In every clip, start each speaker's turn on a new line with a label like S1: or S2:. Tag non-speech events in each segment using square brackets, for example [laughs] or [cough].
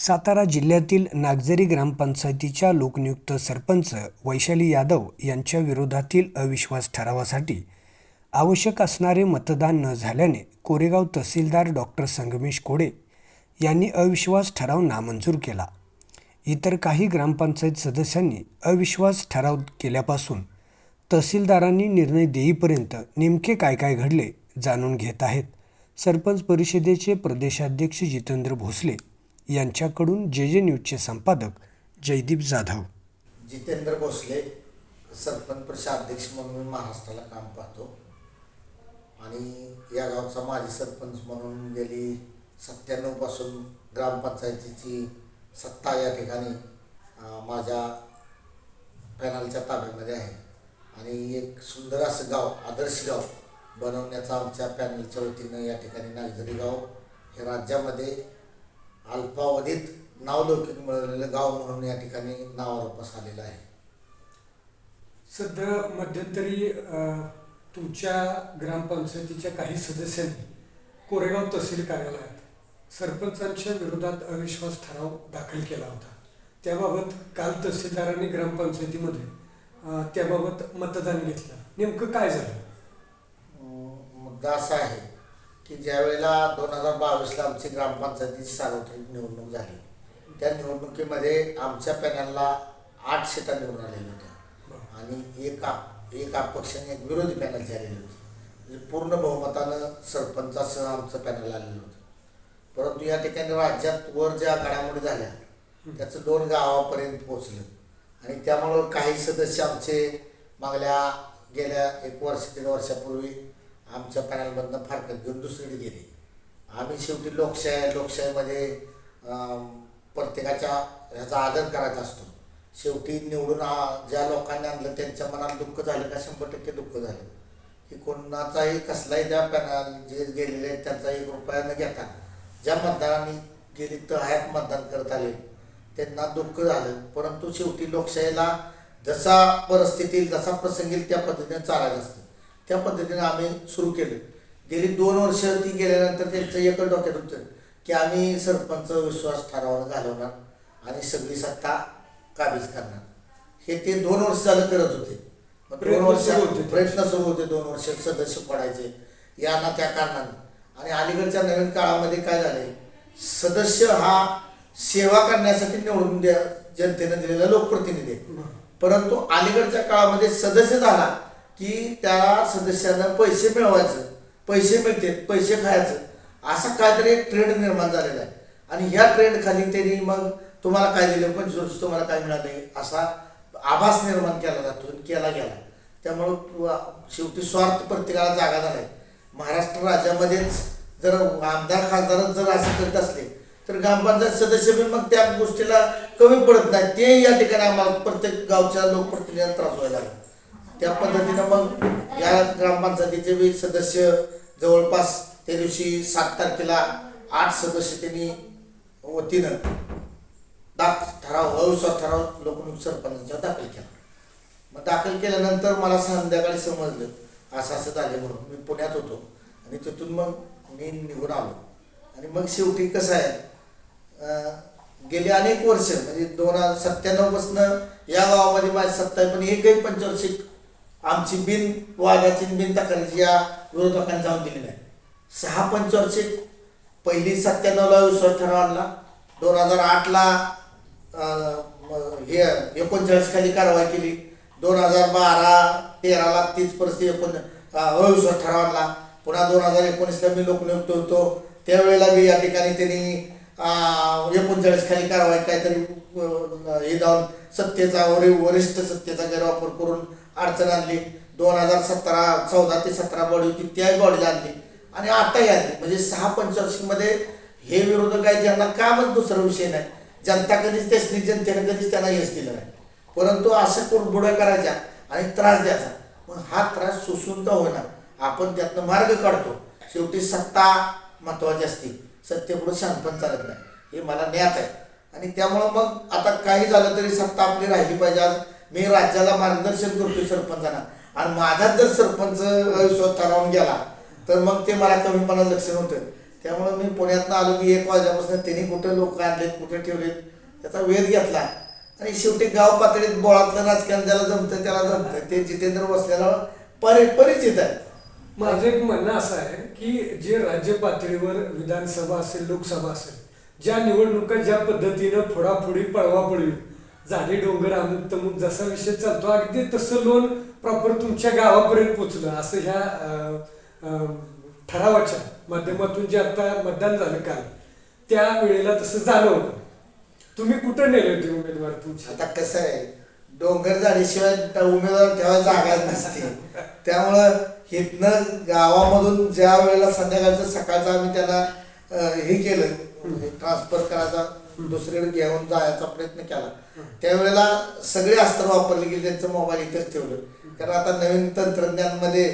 S1: सातारा जिल्ह्यातील नागझरी ग्रामपंचायतीच्या लोकनियुक्त सरपंच वैशाली यादव यांच्या विरोधातील अविश्वास ठरावासाठी आवश्यक असणारे मतदान न झाल्याने कोरेगाव तहसीलदार डॉक्टर संगमेश कोडे यांनी अविश्वास ठराव नामंजूर केला. इतर काही ग्रामपंचायत सदस्यांनी अविश्वास ठराव केल्यापासून तहसीलदारांनी निर्णय देईपर्यंत नेमके काय काय घडले जाणून घेत आहेत. सरपंच परिषदेचे प्रदेशाध्यक्ष जितेंद्र भोसले यांच्याकडून जे जे न्यूजचे संपादक जयदीप जाधव.
S2: जितेंद्र भोसले सरपंच परिषद अध्यक्ष म्हणून मी महाराष्ट्राला काम पाहतो. आणि या गावचा माजी सरपंच म्हणून गेली सत्त्याण्णवपासून ग्रामपंचायतीची सत्ता या ठिकाणी माझ्या पॅनलच्या ताब्यामध्ये आहे. आणि एक सुंदर असं गाव आदर्श गाव बनवण्याचा आमच्या पॅनलच्या वतीनं या ठिकाणी नागझरी गाव हे राज्यामध्ये अल्पावधीत नावलौकिक मिळवलेलं गाव म्हणून या ठिकाणी नावारूपास आलेलं आहे.
S1: सध्या मध्यंतरी तुमच्या ग्रामपंचायतीच्या काही सदस्यांनी कोरेगाव तहसील कार्यालयात सरपंचांच्या विरोधात अविश्वास ठराव दाखल केला होता. त्याबाबत काल तहसीलदारांनी ग्रामपंचायतीमध्ये त्याबाबत मतदान घेतलं. नेमकं काय झालं?
S2: मुद्दा असा आहे की ज्यावेळेला दोन हजार बावीसला आमची ग्रामपंचायतीची सार्वत्रिक निवडणूक झाली त्या निवडणुकीमध्ये आमच्या पॅनलला आठ सीटा निवडून आलेल्या होत्या. आणि एक आप एक अपक्षाने एक विरोधी पॅनल झालेली होती. म्हणजे पूर्ण बहुमतानं सरपंचासह आमचं पॅनल आलेलं होतं. परंतु या ठिकाणी राज्यात वर ज्या घडामोडी झाल्या त्याचं दोन गावापर्यंत पोहोचलं. आणि त्यामुळं काही सदस्य आमचे मागल्या गेल्या एक वर्ष तीन वर्षापूर्वी आमच्या पॅनलमधनं फारकत घेऊन दुसरीकडे गेली. आम्ही शेवटी लोकशाही लोकशाहीमध्ये प्रत्येकाच्या ह्याचा आदर करायचा असतो. शेवटी निवडून ज्या लोकांनी आणलं त्यांच्या मनात दुःख झालं का शंभर टक्के दुःख झालं. की कोणाचाही कसलाही त्या पॅनल जे गेलेले आहेत त्यांचा एक रुपया न घेता ज्या मतदारांनी गेली तर तळ्यात मतदान करत आले. त्यांना दुःख झालं. परंतु शेवटी लोकशाहीला जसा परिस्थिती येईल जसा प्रसंग येईल त्या पद्धतीने चालायचं असतं. त्या पद्धतीने आम्ही सुरू केलं. गेली दोन वर्ष ती गेल्यानंतर त्यांचं एकच डोक्यात होतं की आम्ही सरपंच विश्वास ठरावानं घालवणार आणि सगळी सत्ता काबीज करणार. हे ते दोन वर्ष झालं करत होते. मग दोन वर्ष
S1: सुरू होते.
S2: प्रयत्न सुरू होते दोन वर्ष सदस्य पडायचे या ना त्या कारणाने. आणि अलीकडच्या नवीन काळामध्ये काय झालंय? सदस्य हा सेवा करण्यासाठी निवडून द्या जनतेनं दिलेला लोकप्रतिनिधी. परंतु अलीकडच्या काळामध्ये सदस्य झाला की त्या सदस्यांना पैसे मिळवायचं पैसे मिळते पैसे खायचं. असा काहीतरी एक ट्रेंड निर्माण झालेला आहे. आणि ह्या ट्रेंड खाली त्यांनी मग तुम्हाला काय दिलं? पण तुम्हाला काय मिळाले असा आभास निर्माण केला जातो आणि केला गेला. त्यामुळं शेवटी स्वार्थ प्रत्येकाला जागा झाला. आहे महाराष्ट्र राज्यामध्येच जर आमदार खासदारच जर असं करत असले तर ग्रामपंचायत सदस्य पण मग त्या गोष्टीला कमी पडत नाही. ते या ठिकाणी आम्हाला प्रत्येक गावच्या लोकप्रतिनिधीला त्रास व्हायला लागला. त्या पद्धतीनं मग या ग्रामपंचायतीचे बी सदस्य जवळपास त्या दिवशी सात तारखेला आठ सदस्य त्यांनी वतीनं दाख ठराव अविश्वास ठराव लोकनियुक्त सरपंचावर दाखल केला. मग दाखल केल्यानंतर मला संध्याकाळी समजलं असं असं झाले म्हणून मी पुण्यात होतो आणि तिथून मग मी निघून आलो. आणि मग शेवटी कसं आहे गेले अनेक वर्ष म्हणजे दोन हजार सत्त्याण्णवपासनं या गावामध्ये माझी सत्ता आहे पण एकही पंचवार्षिक आमची बिन वादाची बिन तक्रारीची या विरोधकांनी जाऊन दिली नाही सहा पंचवार्षिक पहिली सत्त्याण्णवला विश्वास ठराव आणला. दोन हजार आठला हे एकोणचाळीस खाली कारवाई केली. दोन हजार बारा तेराला तीच परिस्थिती एकोण अविश्वास ठराव आणला. पुन्हा दोन हजार एकोणीसला मी लोकनियुक्त होतो. त्यावेळेला बी या ठिकाणी त्यांनी एकोणचाळीसखाली एकोणचाळीस खाली कारवाई काहीतरी हे जाऊन सत्तेचा वरि वरिष्ठ सत्तेचा गैरवापर करून अडचण आणली. दोन हजार सतरा चौदा ते सतरा बॉडी होती त्याही बॉडीला आणली. आणि आताही आणली. म्हणजे सहा पंचवर्षीमध्ये हे विरोधक आहे ज्यांना कामच दुसरा विषय नाही. जनता कधीच त्यासनी जनतेने कधीच त्यांना यश दिलं नाही. परंतु असं कुरबुड्या करायच्या आणि त्रास द्यायचा? पण हा त्रास सोसून का होणार आपण त्यातनं मार्ग काढतो. शेवटी सत्ता महत्वाची असते. सत्तेपुढे शांतपण चालत नाही. हे मला ज्ञात आहे. आणि त्यामुळं मग आता काही झालं तरी सत्ता आपली राहिली पाहिजे. आज मी राज्याला मार्गदर्शन करतोय सरपंचांना. आणि माझाच जर सरपंच स्वतः राहून गेला तर मग ते मला कमीपणा लक्ष नव्हतं त्यामुळे मी पुण्यातनं आलो की एक वाजल्यापासून त्यांनी कुठं लोक आणलेत कुठे ठेवलेत त्याचा वेध घेतला. आणि शेवटी गाव पातळीत बोळातलं राजकारण ज्याला जमतं त्याला जमतं. ते जितेंद्र बसलेला परि परिचित आहे.
S3: माझं एक म्हणणं असं आहे की जे राज्य पातळीवर विधानसभा असेल लोकसभा असेल ज्या निवडणुका ज्या पद्धतीनं फोडाफोडी पळवापळवी झाले डोंगर अमुक तमुक जसा विषय चालतो अगदी तसं लोन प्रॉपर तुमच्या गावापर्यंत पोचलं असं ह्या ठरावाच्या माध्यमातून जे आता मतदान झालं काल त्या वेळेला तसं झालं तुम्ही कुठं नेले होते उमेदवार तुमचे?
S2: आता कसं आहे डोंगर झाल्याशिवाय उमेदवार तेव्हा जागाच नसते. त्यामुळं इथनं गावामधून ज्या वेळेला संध्याकाळचं सकाळचं आम्ही त्याला हे केलं म्हणजे ट्रान्सफर करायचा दुसरीकडे घेऊन जायचा प्रयत्न केला. त्यावेळेला सगळे अस्त्र वापरले गेले त्यांचं मोबाईल इथेच ठेवलं. कारण आता नवीन तंत्रज्ञानमध्ये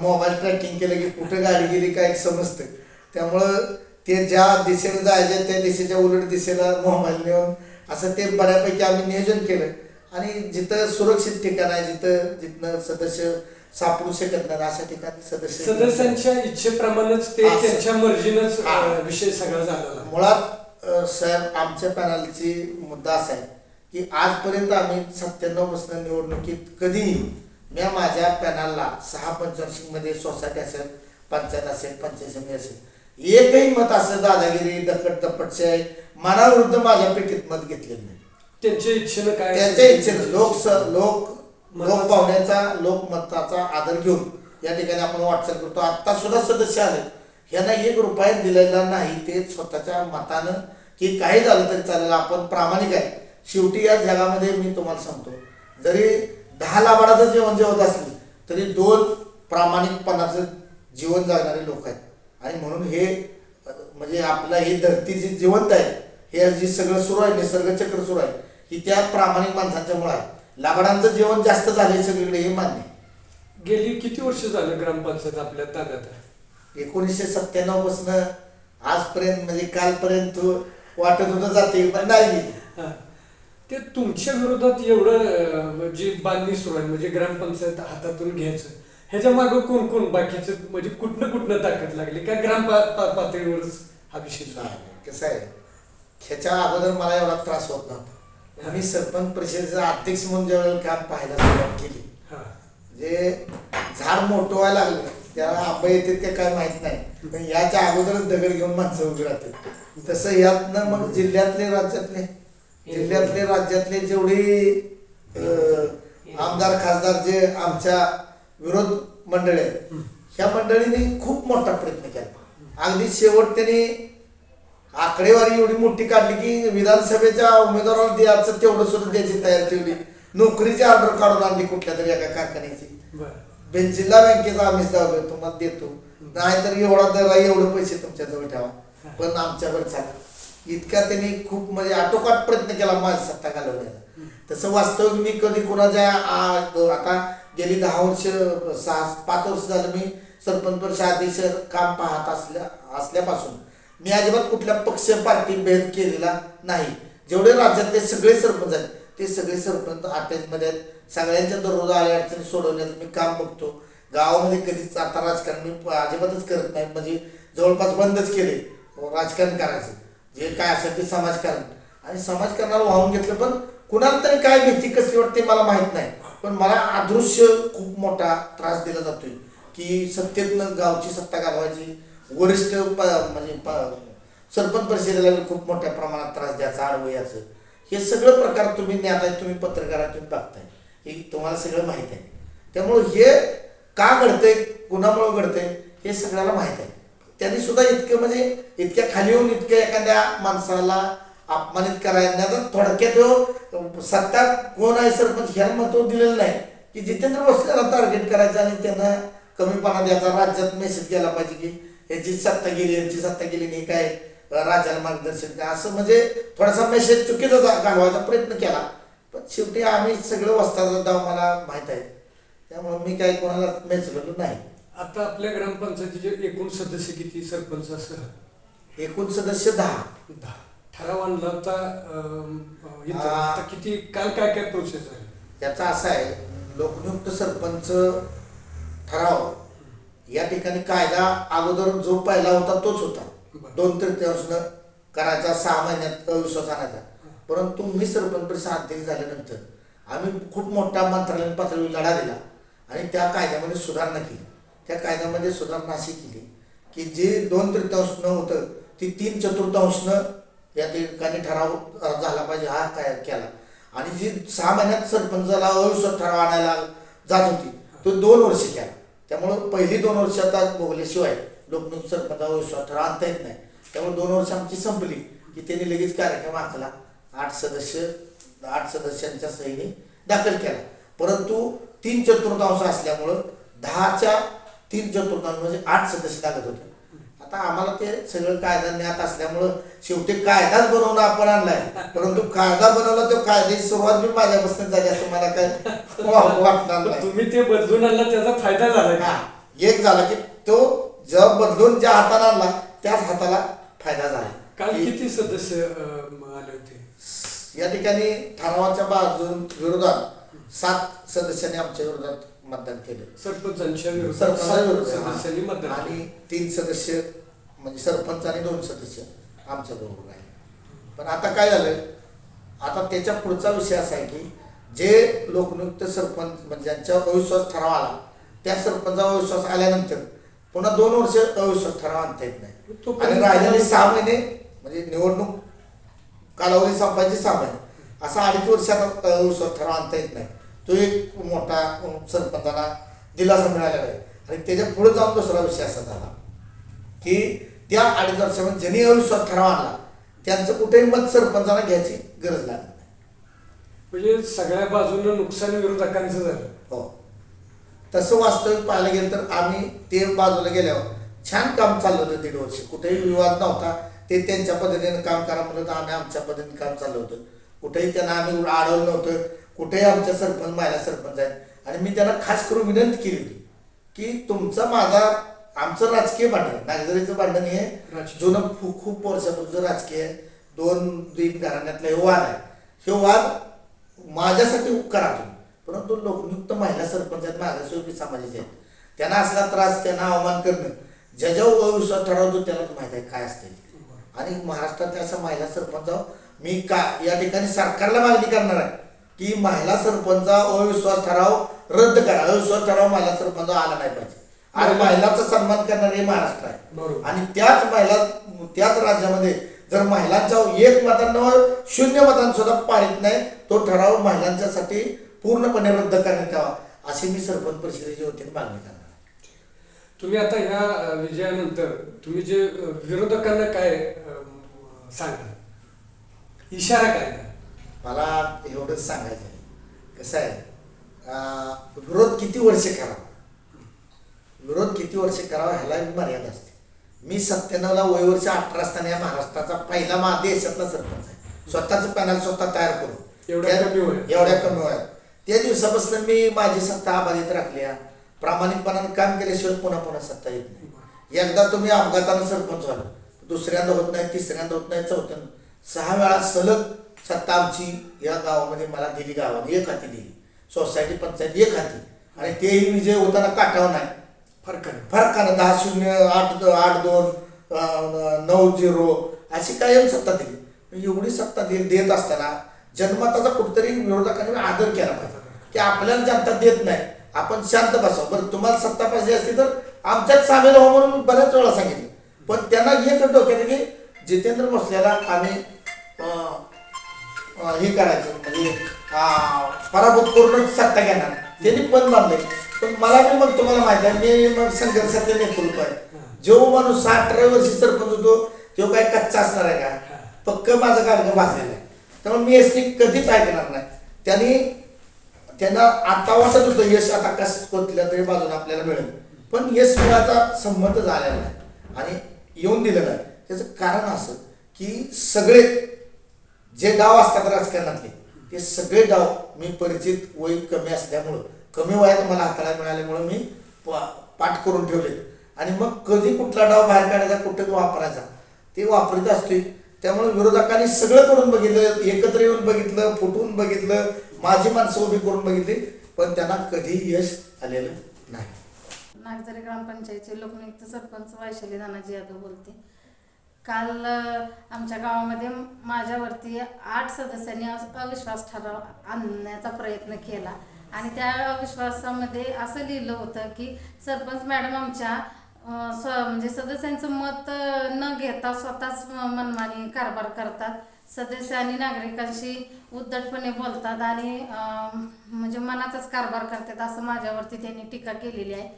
S2: मोबाईल ट्रॅकिंग केलं की कुठं गाडी गेली काय समजतं. त्यामुळं ते ज्या दिशेने जायचे त्या दिशेच्या उलट दिशेला मोबाईल नेऊन असं ते बऱ्यापैकी आम्ही नियोजन केलं. आणि जिथं सुरक्षित ठिकाण आहे जिथं जिथनं सदस्य सापडू शकत नाही अशा ठिकाणी सदस्य
S3: सदस्यांच्या इच्छेप्रमाणेच ते. त्यांच्या मर्जीनंच विषय सगळा झाला
S2: मुळात साहेब आमच्या पॅनलची मुद्दा असा आहे की आजपर्यंत आम्ही सत्त्याण्णवपासून निवडणुकीत कधीही मी माझ्या पॅनलला सहा पंचवार्षिकमध्ये सोसायटी असेल पंचायत असेल पंचायत समिती असेल एकही मत असं दादागिरी दकट दपटशाही मनाविरुद्ध माझ्या पेटीत मत घेतलेलं नाही.
S3: त्यांच्या इच्छेनं काय
S2: त्यांच्या इच्छेनं लोक स- लोक लोक पाहुण्याचा लोकमताचा आदर घेऊन या ठिकाणी आपण वाटचाल करतो. आता सुद्धा सदस्य आले. ह्यांना एक रुपया दिलेला नाही ते स्वतःच्या मतानं की काही झालं तरी चालेल आपण प्रामाणिक आहे शेवटी या जगामध्ये मी तुम्हाला सांगतो जरी दहा लाभाडाचं जेवण जेवत असले तरी दोन प्रामाणिकपणाचं जीवन जगणारे लोक आहेत आणि म्हणून हे म्हणजे आपलं ही धरती जी जिवंत आहे हे जी सगळं सुरू आहे निसर्ग चक्र सुरू आहे ही त्या प्रामाणिक माणसांच्या मुळे आहे लाकडांचं जेवण जास्त झालंय सगळीकडे हे मान्य.
S3: गेली किती वर्ष झालं ग्रामपंचायत आपल्या ताब्यात आहे?
S2: एकोणीसशे सत्त्याण्णवपासून आजपर्यंत म्हणजे कालपर्यंत वाटत होतं जाते पण नाही.
S3: हा. ते तुमच्या विरोधात एवढं अं, जी बांधणी सुरू आहे म्हणजे ग्रामपंचायत हातातून घ्यायचं ह्याच्या मागं कोण कोण बाकीचं म्हणजे कुठनं कुठनं ताकद लागली? का ग्राम पा- पा- पातळीवरच हा विषय झाला?
S2: नाही, कसं आहे ह्याच्या अगोदर मला एवढा त्रास होत नव्हता. मी सरपंच परिषदेचा अध्यक्ष म्हणून ज्यावेळेला काम पाहायला सुरुवात केली
S3: हा.
S2: म्हणजे झाड मोठं व्हायला लागलं त्याला आंबा येते ते काय माहीत नाही. पण याच्या अगोदरच दगड घेऊन माणसं उभी राहतात. तसं यातनं मग जिल्ह्यातले राज्यातले. जिल्ह्यातले राज्यातले जेवढे आमदार खासदार जे आमच्या विरोध मंडळी आहेत ह्या मंडळीने खूप मोठा प्रयत्न केला. अगदी शेवट त्यांनी आकडेवारी एवढी मोठी काढली की विधानसभेच्या उमेदवाराला द्यायचं तेवढं सुद्धा द्यायची तयारी ठेवली. नोकरीची ऑर्डर काढून आणली कुठल्या तरी एका कारखान्याची. जिल्हा बँकेचा आम्हीच दावलो तुम्हाला देतो. नाहीतर एवढा दर आहे एवढे पैसे तुमच्याजवळ ठेवा. पण आमच्यावर चाल. इतका त्यांनी खूप म्हणजे आटोकाट प्रयत्न केला माझी सत्ता घालवण्याचा. तसं वास्तविक मी कधी कोणाच्या आ- आता गेली दहा वर्ष सहा पाच वर्ष झालं मी सरपंच वर्ष अध्यक्ष काम पाहत असल्या असल्यापासून मी अजिबात कुठल्या पक्ष पार्टी भेद केलेला नाही. जेवढे राज्यातले सगळे सरपंच आहेत ते सगळे सरपंच अटॅचमध्ये आहेत सगळ्यांच्या दररोज आल्या अडचणी सोडवण्याचं मी काम बघतो. गावामध्ये कधीच आता राजकारण मी अजिबातच करत नाही. म्हणजे जवळपास बंदच केले राजकारण करायचं. जे काय असेल ते समाजकारण. आणि समाजकारणाला वाहून घेतलं पण कुणाला तरी काय भीती कसली वाटते मला माहीत नाही. पण मला अदृश्य खूप मोठा त्रास दिला जातोय. की सत्तेतनं गावची सत्ता घालवायची वरिष्ठ प- म्हणजे प- सरपंच परिषदेला खूप मोठ्या प्रमाणात त्रास द्यायचा आडवयाचं हे सगळं प्रकार तुम्ही ज्ञात आहे तुम्ही पत्रकारातून बघताय. हे तुम्हाला सगळं माहीत आहे. त्यामुळं हे का घडतंय कुणामुळं घडतंय हे सगळ्याला माहीत आहे. त्यांनी सुद्धा इतकं म्हणजे इतक्या खाली येऊन इतक्या एखाद्या माणसाला अपमानित करायला तर थोडक्यात सत्ता कोण आहे सरपंच ह्याला महत्त्व दिलेलं नाही. की जितेंद्र भोसलेला टार्गेट करायचं आणि त्यांना कमीपणा द्यायचा राज्यात मेसेज गेला पाहिजे की याची सत्ता गेली यांची सत्ता गेली नाही काय? राजाला मार्गदर्शन करा. असं म्हणजे थोडासा मेसेज चुकीचा घालवायचा प्रयत्न केला. पण शेवटी आम्ही सगळं वस्ताचा डाव मला माहीत आहे. त्यामुळे मी काही कोणाला मेचलेलो नाही.
S3: आता आपल्या ग्रामपंचायतीचे एकूण सदस्य किती सरपंच असं?
S2: एकूण सदस्य दहा.
S3: दहा. ठराव आणला होता किती काल काय काय प्रोसेस आहे
S2: त्याचा असा आहे लोकनियुक्त सरपंच ठराव. या ठिकाणी कायदा अगोदर जो पहिला होता तोच होता. दोन तृतीयांशनं करायचा सहा महिन्यात विश्वास आणायचा. परंतु मी सरपंच परिषद झाल्यानंतर आम्ही खूप मोठा मंत्रालयीन पातळीवर लढा दिला आणि त्या कायद्यामध्ये सुधारणा केली. त्या कायद्यामध्ये सुधारणा अशी केली की जे दोन तृतीयांशनं होतं ती तीन चतुर्थांशनं या ठिकाणी ठराव झाला पाहिजे हा काय केला. आणि जी सहा महिन्यात सरपंचाला अविश्वास ठराव आणायला जात होती तो दोन वर्ष केला. त्यामुळं पहिली दोन वर्ष आता भोगल्याशिवाय लोकनियुक्त सरपंचावर विश्वास आणता येत नाही. त्यामुळे दोन वर्ष आमची संपली की त्यांनी लगेच कार्यक्रम आखला. आठ सदस्य आठ सदस्यांच्या सहीने दाखल केला. परंतु तीन चतुर्थांश असल्यामुळं दहाच्या तीन चतुर्थांश म्हणजे आठ सदस्य लागत होते. आता आम्हाला ते सगळं कायदा ज्ञात असल्यामुळं शेवटी कायदाच बनवणं आपण आणलाय. परंतु कायदा बनवला तो कायद्याची सुरुवात मी माझ्यापासून झाली असं मला काय [laughs] वाटणार नाही.
S3: तुम्ही ते बदलून आणला त्याचा फायदा झाला का?
S2: एक झाला की तो जेव्हा बदलून ज्या हाताला आणला त्याच हाताला फायदा झाला.
S3: काल किती सदस्य आले होते?
S2: या ठिकाणी ठरावाच्या बाजून विरोधात सात सदस्यांनी आमच्या विरोधात मतदान केलं.
S3: सरपंचांच्या सदस्यांनी
S2: हा.
S3: मतदान
S2: आणि. तीन सदस्य म्हणजे सरपंच आणि दोन सदस्य आमच्या बरोबर आहे पण आता काय झालं? आता त्याच्या पुढचा विषय असा आहे की जे लोकनियुक्त सरपंच म्हणजे ज्यांच्या अविश्वास ठराव आला त्या सरपंचावर अविश्वास आल्यानंतर पुन्हा दोन वर्ष अविश्वास ठराव आणता येत नाही.
S3: तो
S2: आणि राहिलेले सहा महिने म्हणजे निवडणूक कालावधी संपायची सहा महिने. असा अडीच वर्षात अविश्वास ठराव आणता येत नाही. तो एक मोठा सरपंचाला दिलासा मिळालेला आहे. आणि त्याच्या पुढे जाऊन दुसरा विषय असा झाला की त्या अडीच वर्षामध्ये ज्यांनी अविश्वास ठराव आणला त्यांचं कुठेही मत सरपंचाला घ्यायची गरज लागत नाही.
S3: म्हणजे सगळ्या बाजूनं नुकसान विरोधकांचं झालं.
S2: हो. तसं वास्तविक पाहायला गेलं तर आम्ही ते बाजूला गेल्यावर छान काम चाललं होतं दीड वर्ष. कुठेही विवाद नव्हता. ते त्यांच्या पद्धतीने काम करा म्हणलं तर आम्ही आमच्या पद्धतीने काम चाललं होतं. कुठेही त्यांना आम्ही अडवलं नव्हतं. कुठेही आमच्या सरपंच महिला सरपंच आहेत. आणि मी त्यांना खास करून विनंती केली होती की तुमचा माझा आमचं राजकीय भांडण नागझरीचं भांडण हे. जुनं खूप खूप वर्षापूर्वीचं राजकीय दोन तीन घराण्यातला हे वाद आहे. हे वाद माझ्यासाठी करा तुम्ही परंतु लोकनियुक्त महिला सरपंच आहेत मागासवर्गीय समाजाचे आहेत. त्यांना असला त्रास त्यांना अवमान करणं ज्याच्यावर अविश्वास ठरवतो त्यालाच माहीत आहे काय असते आणि महाराष्ट्रातल्या अशा महिला सरपंचावर मी का या ठिकाणी सरकारला मागणी करणार आहे की महिला सरपंचा अविश्वास ठराव रद्द करा. अविश्वास ठराव महिला सरपंच आला नाही पाहिजे. आणि महिलाचा सन्मान करणारे हे महाराष्ट्र आहे. आणि त्याच महिला त्याच राज्यामध्ये जर महिलांच्या एक मतांवर शून्य मतांना सुद्धा पारित नाही तो ठराव महिलांच्यासाठी पूर्णपणे रद्द करण्यात यावा अशी मी सरपंच परिषदेच्या वतीने मागणी करणार.
S3: तुम्ही आता ह्या विजयानंतर तुम्ही जे विरोधकांना काय अं, सांगाल इशारा काय?
S2: मला एवढंच सांगायचं आहे. कसं आहे विरोध किती वर्ष करावा? विरोध किती वर्ष करावा ह्याला एक मर्यादा असते. मी सत्त्याण्णवला वय वर्ष अठरा असताना या महाराष्ट्राचा पहिला मा देशातला सरपंच आहे. स्वतःचं पॅनल स्वतः तयार करून.
S3: एवढ्या कमी वयात?
S2: एवढ्या कमी वयात. त्या दिवसापासून मी माझी सत्ता अबाधित राखल्या. प्रामाणिकपणाने काम केल्याशिवाय पुन्हा पुन्हा सत्ता येत नाही. एकदा तुम्ही अपघातानं सरपंच व्हाल दुसऱ्यांदा होत नाही तिसऱ्यांदा होत नाही चौथ्यांदा सहा वेळा सलग सत्ता आमची या गावामध्ये मला दिली गावाने एक हाती दिली. सोसायटी पंचायत एक हाती. आणि तेही विजय होताना काटावर नाही.
S3: फरकाने.
S2: फरकानं दहा शून्य आठ आठ दोन नऊ झिरो अशी कायम सत्ता दिली. एवढी सत्ता दे देत असताना जन्मताचा कुठतरी विरोधकांनी आदर केला पाहिजे. की आपल्याला जनता देत नाही. आपण शांत बसावं. बरं तुम्हाला सत्ता पाहिजे असती तर आमच्यात सामील व्हा म्हणून मी बऱ्याच वेळा सांगितलं. पण त्यांना एक डोक्यात आहे की जितेंद्र भोसल्याला आम्ही हे करायचं. म्हणजे पराभूत करूनच सत्ता घेणार. त्यांनी पण मानले पण मला बी मग तुम्हाला माहिती आहे मी मग संघर्षाचे नेतृत्व आहे. जो माणूस अठरा वर्षी सरपंच होतो तो काय कच्चा असणार आहे का? पक्क माझं कार्यक्रम भाजलेला आहे. त्यामुळे मी एस कधीच ऐकणार नाही. त्यांनी त्यांना आता वाटत होतं यश आता कस कोणत्या तरी बाजूने आपल्याला मिळेल. पण यश मिळाचा संबंध झालेला नाही. आणि येऊन दिलेला आहे त्याचं कारण असं की सगळे जे डाव असतात राजकारणातले ते सगळे डाव मी परिचित वय कमी असल्यामुळं कमी वयात मला हाताळा मिळाल्यामुळं मी पा- पाठ करून ठेवले आणि मग कधी कुठला डाव बाहेर काढायचा कुठं वापरायचा ते वापरत असतोय. त्यामुळे विरोधकांनी सगळं करून बघितलं एकत्र येऊन बघितलं फुटून बघितलं माझी माणसं उभी करून बघितली पण त्यांना कधी यश आलेलं नाही.
S4: नागझरी ग्रामपंचायतचे लोकनियुक्त सरपंच वैशाली दानाजी यादव बोलते काल आमच्या गावामध्ये माझ्यावरती आठ सदस्यांनी अविश्वास ठराव आणण्याचा प्रयत्न केला आणि त्या अविश्वासामध्ये असं लिहिलं होतं की सरपंच मॅडम आमच्या स्व म्हणजे सदस्यांचं मत न घेता स्वतःच मनमानी कारभार करतात. सदस्य आणि नागरिकांशी उद्धटपणे बोलतात आणि म्हणजे मनाचाच कारभार करतात असं माझ्यावरती त्यांनी टीका केलेली आहे.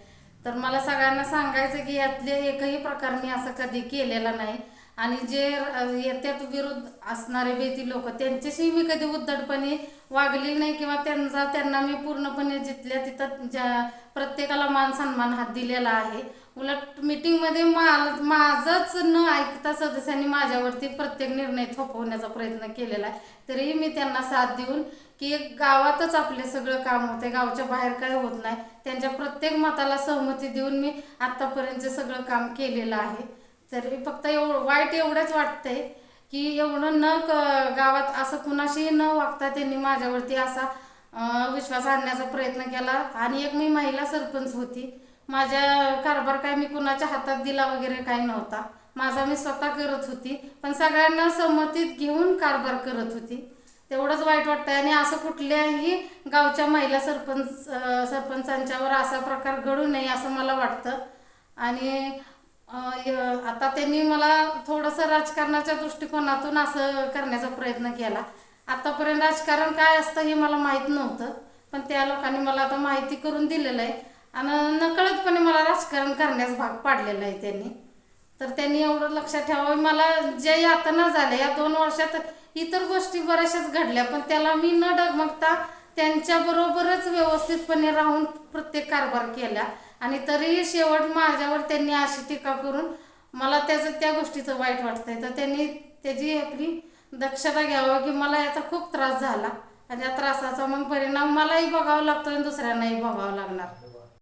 S4: तर मला सगळ्यांना सांगायचं की यातले एकही प्रकार मी असं कधी केलेला नाही. आणि जे येत्यात विरुद्ध असणारे व्यक्ती लोक त्यांच्याशी मी कधी उद्धटपणे वागलेली नाही किंवा त्यांचा त्यांना मी पूर्णपणे जिथल्या तिथं ज्या प्रत्येकाला मान सन्मान हात दिलेला आहे उलट मीटिंगमध्ये मा माझंच न ऐकता सदस्यांनी माझ्यावरती प्रत्येक निर्णय थोपवण्याचा प्रयत्न केलेला आहे. तरीही मी त्यांना साथ देऊन की एक गावातच आपले सगळं काम होते गावच्या बाहेर काय होत नाही त्यांच्या प्रत्येक मताला सहमती देऊन मी आत्तापर्यंत सगळं काम केलेलं आहे. तरी फक्त एव वाईट एवढंच वाटतंय की एवढं न क गावात असं कुणाशी न वागता त्यांनी माझ्यावरती असा विश्वास आणण्याचा प्रयत्न केला. आणि एक मी महिला सरपंच होती. माझ्या कारभार काय मी कुणाच्या हातात दिला वगैरे काही नव्हता. माझा मी स्वतः करत होती पण सगळ्यांना संमतीत घेऊन कारभार करत होती. तेवढंच वाईट वाटतंय आणि असं कुठल्याही गावच्या महिला सरपंच सरपंचांच्यावर असा प्रकार घडू नये असं मला वाटतं. आणि आता त्यांनी मला थोडंसं राजकारणाच्या दृष्टिकोनातून असं करण्याचा प्रयत्न केला. आतापर्यंत राजकारण काय असतं हे मला माहीत नव्हतं पण त्या लोकांनी मला आता माहिती करून दिलेलं आहे. आणि नकळतपणे मला राजकारण करण्यास भाग पाडलेला आहे त्यांनी. तर त्यांनी एवढं लक्षात ठेवावं. मला जे आता न झालं या दोन वर्षात इतर गोष्टी बऱ्याचशाच घडल्या पण त्याला मी न डगमगता त्यांच्याबरोबरच व्यवस्थितपणे राहून प्रत्येक कारभार केला. आणि तरीही शेवट माझ्यावर त्यांनी अशी टीका करून मला त्याचं त्या गोष्टीचं वाईट वाटतंय. तर त्यांनी त्याची आपली दक्षता घ्यावं की मला याचा खूप त्रास झाला. आणि या त्रासाचा मग परिणाम मलाही बघावा लागतो आणि दुसऱ्यांनाही बघावा लागणार.